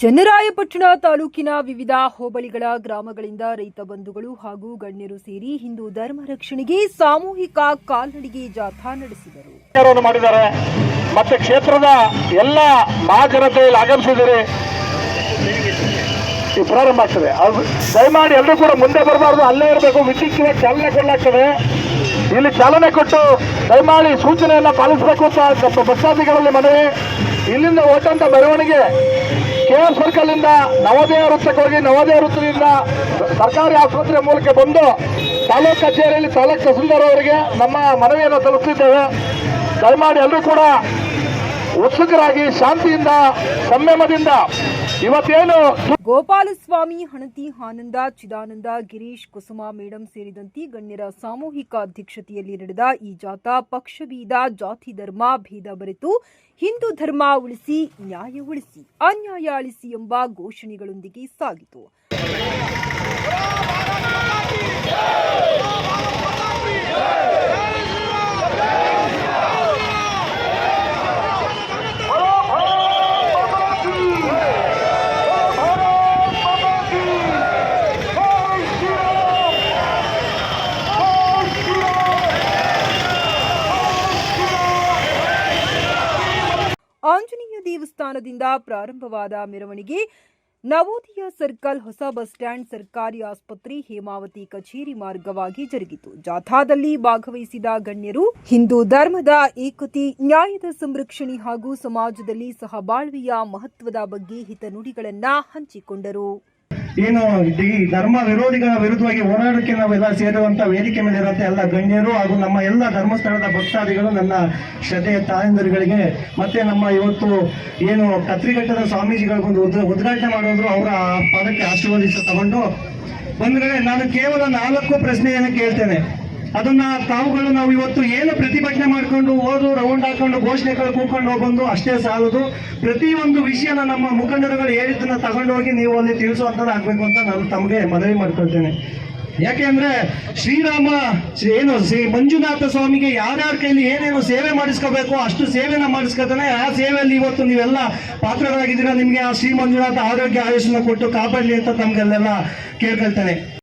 ಚನ್ನರಾಯಪಟ್ಟಣ ತಾಲೂಕಿನ ವಿವಿಧ ಹೋಬಳಿಗಳ ಗ್ರಾಮಗಳಿಂದ ರೈತ ಬಂಧುಗಳು ಹಾಗೂ ಗಣ್ಯರು ಸೇರಿ ಹಿಂದೂ ಧರ್ಮ ರಕ್ಷಣೆಗೆ ಸಾಮೂಹಿಕ ಕಾಲ್ನಡಿಗೆ ಜಾಥಾ ನಡೆಸಿದರು. ಮಾಡಿದ್ದಾರೆ. ಮತ್ತೆ ಕ್ಷೇತ್ರದ ಎಲ್ಲ ಮಹಾಜನತೆ ಆಗಮಿಸಿದರೆ ಪ್ರಾರಂಭ ಆಗ್ತದೆ. ಅದು ದಯಮಾಡಿ ಎಲ್ಲರೂ ಕೂಡ ಮುಂದೆ ಬರಬಾರ್ದು. ಅಲ್ಲೇ ಇರಬೇಕು. ವಿದ್ಯುತ್ತಿನ ಚಾಲನೆ ಕೊಡಲಾಗ್ತದೆ. ಇಲ್ಲಿ ಚಾಲನೆ ಕೊಟ್ಟು ದಯಮಾಡಿ ಸೂಚನೆಯನ್ನ ಪಾಲಿಸಬೇಕು ಅಂತ ಬಸ್ಸಾದಿಗಳಲ್ಲಿ ಮನವಿ. ಇಲ್ಲಿಂದ ಓಟಂತ ಮೆರವಣಿಗೆ ಕೆ ಆರ್ ಸರ್ಕಲ್ ಇಂದ ನವೋದಯ ವೃತ್ತಕ್ಕೆ ಹೋಗಿ ನವೋದಯ ವೃತ್ತದಿಂದ ಸರ್ಕಾರಿ ಆಸ್ಪತ್ರೆ ಮೂಲಕ ಬಂದು ತಾಲೂಕು ಕಚೇರಿಯಲ್ಲಿ ತಾಲೂಕು ತಹಸೀಲ್ದಾರ್ ಅವರಿಗೆ ನಮ್ಮ ಮನವಿಯನ್ನು ತಲುಪಿಸಿದ್ದೇವೆ ದಯಮಾಡಿ ಎಲ್ಲರೂ ಕೂಡ ಉತ್ಸುಕರಾಗಿ ಶಾಂತಿಯಿಂದ, ಸಂಯಮದಿಂದ ಇವತ್ತೇನು ಗೋಪಾಲಸ್ವಾಮಿ, ಹಣತಿ, ಆನಂದ, ಚಿದಾನಂದ, ಗಿರೀಶ್, ಕುಸುಮ, ಮೇಡಂ ಸೇರಿದಂತೆ ಗಣ್ಯರ ಸಾಮೂಹಿಕ ಅಧ್ಯಕ್ಷತೆಯಲ್ಲಿ ನಡೆದ ಈ ಜಾಥಾ ಪಕ್ಷಭೇದ, ಜಾತಿ ಧರ್ಮ ಭೇದ ಬರೆತು ಹಿಂದೂ ಧರ್ಮ ಉಳಿಸಿ, ನ್ಯಾಯ ಉಳಿಸಿ, ಅನ್ಯಾಯ ಅಳಿಸಿ ಎಂಬ ಘೋಷಣೆಗಳೊಂದಿಗೆ ಸಾಗಿತು. ಆಂಜನೇಯ ದೇವಸ್ಥಾನದಿಂದ ಪ್ರಾರಂಭವಾದ ಮೆರವಣಿಗೆ ನವೋದಯ ಸರ್ಕಲ್, ಹೊಸ ಬಸ್ ಸ್ಟ್ಯಾಂಡ್, ಸರ್ಕಾರಿ ಆಸ್ಪತ್ರೆ, ಹೇಮಾವತಿ ಕಚೇರಿ ಮಾರ್ಗವಾಗಿ ಜರುಗಿತು. ಜಾಥಾದಲ್ಲಿ ಭಾಗವಹಿಸಿದ ಗಣ್ಯರು, ಹಿಂದೂ ಧರ್ಮದ ಏಕತೆ, ನ್ಯಾಯದ ಸಂರಕ್ಷಣೆ ಹಾಗೂ ಸಮಾಜದಲ್ಲಿ ಸಹಬಾಳ್ವೆಯ ಮಹತ್ವದ ಬಗ್ಗೆ ಹಿತನುಡಿಗಳನ್ನು ಹಂಚಿಕೊಂಡರು. ಏನು ಧರ್ಮ ವಿರೋಧಿಗಳ ವಿರುದ್ಧವಾಗಿ ಹೋರಾಡಕ್ಕೆ ನಾವೆಲ್ಲ ಸೇರುವಂತ ವೇದಿಕೆ ಮೇಲೆ ಇರುವಂತ ಎಲ್ಲ ಗಣ್ಯರು ಹಾಗೂ ನಮ್ಮ ಎಲ್ಲ ಧರ್ಮಸ್ಥಳದ ಭಕ್ತಾದಿಗಳು ನನ್ನ ಶ್ರದ್ಧೆಯ ತಾಯಂದಿರುಗಳಿಗೆ, ಮತ್ತೆ ನಮ್ಮ ಇವತ್ತು ಏನು ಕತ್ರಿಘಟ್ಟದ ಸ್ವಾಮೀಜಿಗಳಿಗೊಂದು ಉದ್- ಉದ್ಘಾಟನೆ ಮಾಡೋದ್ರು ಅವರ ಪದಕ್ಕೆ ಆಶೀರ್ವದಿಸ ತಗೊಂಡು ಬಂದ್ರೆ ನಾನು ಕೇವಲ ನಾಲ್ಕು ಪ್ರಶ್ನೆಯನ್ನು ಕೇಳ್ತೇನೆ. ಅದನ್ನ ತಾವುಗಳು ನಾವು ಇವತ್ತು ಏನು ಪ್ರತಿಭಟನೆ ಮಾಡ್ಕೊಂಡು ಓದು, ರೌಂಡ್ ಹಾಕೊಂಡು ಘೋಷಣೆಗಳು ಕೂಕೊಂಡು ಬಂದು ಅಷ್ಟೇ ಸಾಲದು. ಪ್ರತಿಯೊಂದು ವಿಷಯನ ನಮ್ಮ ಮುಖಂಡರುಗಳು ಹೇಳಿದ್ದನ್ನ ತಗೊಂಡೋಗಿ ನೀವು ಅಲ್ಲಿ ತಿಳಿಸುವಂಥದ್ದು ಆಗಬೇಕು ಅಂತ ನಾನು ತಮಗೆ ಮನವಿ ಮಾಡ್ಕೊಳ್ತೇನೆ. ಯಾಕೆಂದ್ರೆ ಶ್ರೀರಾಮ, ಶ್ರೀ- ಏನು, ಶ್ರೀ ಮಂಜುನಾಥ ಸ್ವಾಮಿಗೆ ಯಾರ್ಯಾರ ಕೈಲಿ ಏನೇನು ಸೇವೆ ಮಾಡಿಸ್ಕೋಬೇಕು, ಅಷ್ಟು ಸೇವೆನ ಮಾಡಿಸ್ಕೋತಾನೆ. ಆ ಸೇವೆಯಲ್ಲಿ ಇವತ್ತು ನೀವೆಲ್ಲ ಪಾತ್ರರಾಗಿದ್ದೀರಾ, ನಿಮಗೆ ಆ ಶ್ರೀ ಮಂಜುನಾಥ ಆರೋಗ್ಯ ಆಯುಷನ್ನ ಕೊಟ್ಟು ಕಾಪಾಡಲಿ ಅಂತ ತಮ್ಗೆಲ್ಲೆಲ್ಲ ಕೇಳ್ಕೊಳ್ತೇನೆ.